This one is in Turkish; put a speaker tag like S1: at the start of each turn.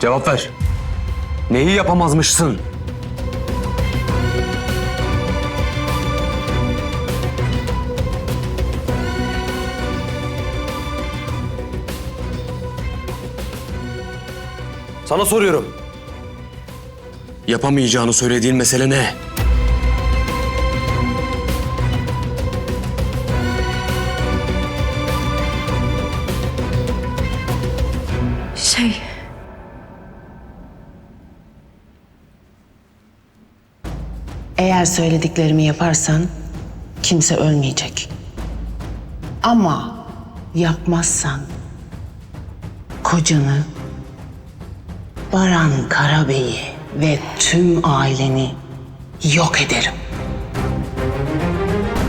S1: Cevap ver. Neyi yapamazmışsın? Sana soruyorum. Yapamayacağını söylediğin mesele ne?
S2: Şey...
S3: Eğer söylediklerimi yaparsan kimse ölmeyecek. Ama yapmazsan kocanı, Baran Karabey'i ve tüm aileni yok ederim.